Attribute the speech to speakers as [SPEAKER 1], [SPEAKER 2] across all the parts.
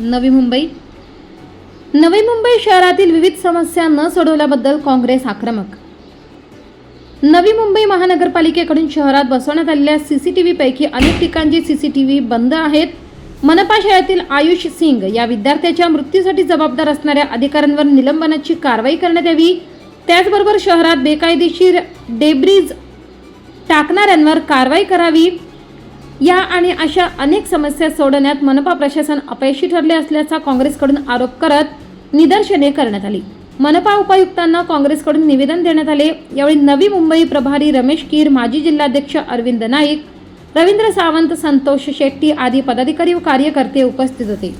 [SPEAKER 1] नवी मुंबई. नवी मुंबई शहरातील विविध समस्या न सोडवल्याबद्दल काँग्रेस आक्रमक. नवी मुंबई महानगरपालिकेकडून शहरात बसवण्यात आलेल्या सी सी टी व्हीपैकी अनेक ठिकाणची सी सी टी व्ही बंद आहेत. मनपा शाळेतील आयुष सिंग या विद्यार्थ्याच्या मृत्यूसाठी जबाबदार असणाऱ्या अधिकाऱ्यांवर निलंबनाची कारवाई करण्यात यावी. त्याचबरोबर शहरात बेकायदेशीर डेब्रिज टाकणाऱ्यांवर कारवाई करावी. या आणि अशा अनेक समस्या सोडवण्यात मनपा प्रशासन अपयशी ठरले असल्याचा काँग्रेसकडून आरोप करत निदर्शने करण्यात आली. मनपा उपायुक्तांना काँग्रेसकडून निवेदन देण्यात आले. यावेळी नवी मुंबई प्रभारी रमेश कीर माजी जिल्हाध्यक्ष अरविंद नाईक रवींद्र सावंत संतोष शेट्टी आदी पदाधिकारी व कार्यकर्ते उपस्थित होते.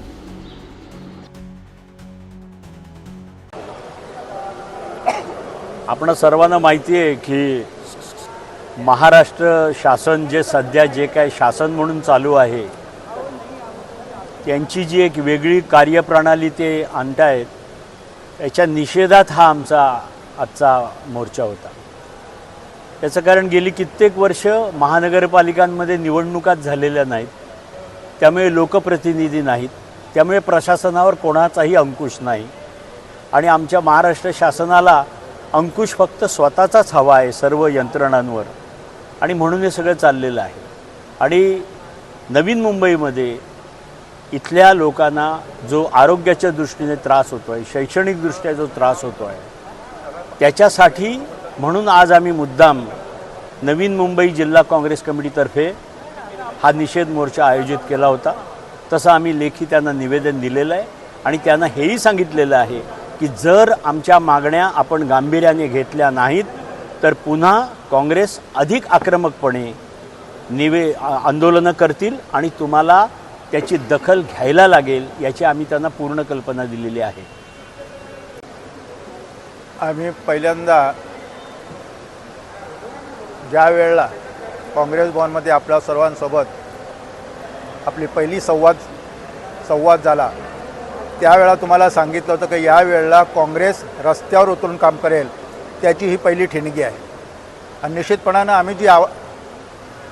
[SPEAKER 2] आपण सर्वांना माहिती आहे की महाराष्ट्र शासन जे सध्या जे काय शासन म्हणून चालू आहे त्यांची जी एक वेगळी कार्यप्रणाली ते आणतायत याच्या निषेधात हा आमचा आजचा मोर्चा होता. याचं कारण गेली कित्येक वर्ष महानगरपालिकांमध्ये निवडणुकाच झालेल्या नाहीत त्यामुळे लोकप्रतिनिधी नाहीत त्यामुळे प्रशासनावर कोणाचाही अंकुश नाही आणि आमच्या महाराष्ट्र शासनाला अंकुश फक्त स्वतःचाच हवा आहे सर्व यंत्रणांवर. आणि म्हणून हे सगळं चाललेलं आहे. आणि नवीन मुंबईमध्ये इथल्या लोकांना जो आरोग्याच्या दृष्टीने त्रास होतो आहे शैक्षणिकदृष्ट्या जो त्रास होतो आहे त्याच्यासाठी म्हणून आज आम्ही मुद्दाम नवीन मुंबई जिल्हा काँग्रेस कमिटीतर्फे हा निषेध मोर्चा आयोजित केला होता. तसं आम्ही लेखी त्यांना निवेदन दिलेलं आहे आणि त्यांना हेही सांगितलेलं आहे की जर आमच्या मागण्या आपण गांभीर्याने घेतल्या नाहीत तर पुन्हा काँग्रेस अधिक आक्रमकपणे निवे आंदोलनं करतील आणि तुम्हाला त्याची दखल घ्यायला लागेल याची आम्ही त्यांना पूर्ण कल्पना दिलेली आहे.
[SPEAKER 3] आम्ही पहिल्यांदा ज्या वेळेला काँग्रेस भवनमध्ये आपल्या सर्वांसोबत आपली पहिली संवाद संवाद झाला त्यावेळा तुम्हाला सांगितलं होतं की या वेळेला काँग्रेस रस्त्यावर उतरून काम करेल. त्याची ही पहिली ठिणगी आहे. आणि निश्चितपणानं आम्ही जी आव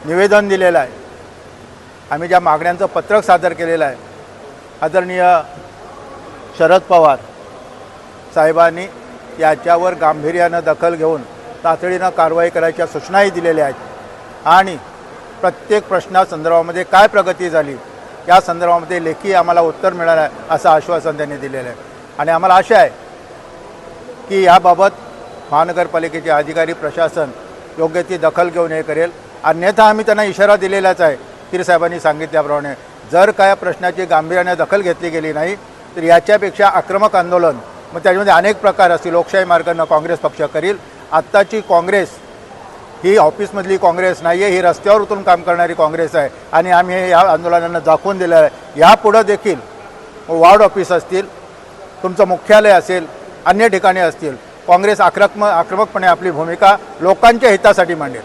[SPEAKER 3] निवेदन दिलेलं आहे आम्ही ज्या मागण्यांचं पत्रक सादर केलेलं आहे आदरणीय शरद पवार साहेबांनी याच्यावर गांभीर्यानं दखल घेऊन तातडीनं कारवाई करायच्या सूचनाही दिलेल्या आहेत. आणि प्रत्येक प्रश्नासंदर्भामध्ये काय प्रगती झाली या संदर्भामध्ये लेखी आम्हाला उत्तर मिळालं आहे असं आश्वासन त्यांनी दिलेलं आहे. आणि आम्हाला आशा आहे की याबाबत महानगरपालिकेचे अधिकारी प्रशासन योग्य ती दखल घेऊन हे करेल. अन्यथा आम्ही त्यांना इशारा दिलेलाच आहे. साहेबांनी सांगितल्याप्रमाणे जर काय प्रश्नाची गांभीर्याने दखल घेतली गेली नाही तर याच्यापेक्षा आक्रमक आंदोलन मग त्याच्यामध्ये अनेक प्रकार असतील. लोकशाही मार्गानं काँग्रेस पक्ष करील. आत्ताची काँग्रेस ही ऑफिसमधली काँग्रेस नाही आहे ही रस्त्यावर उतरून काम करणारी काँग्रेस आहे. आणि आम्ही हे या आंदोलनांना दाखवून दिलं आहे. यापुढं देखील वार्ड ऑफिस असतील तुमचं मुख्यालय असेल अन्य ठिकाणी असतील काँग्रेस आक्रमक आक्रमकपणे आपली भूमिका लोकांच्या हितासाठी मांडेल.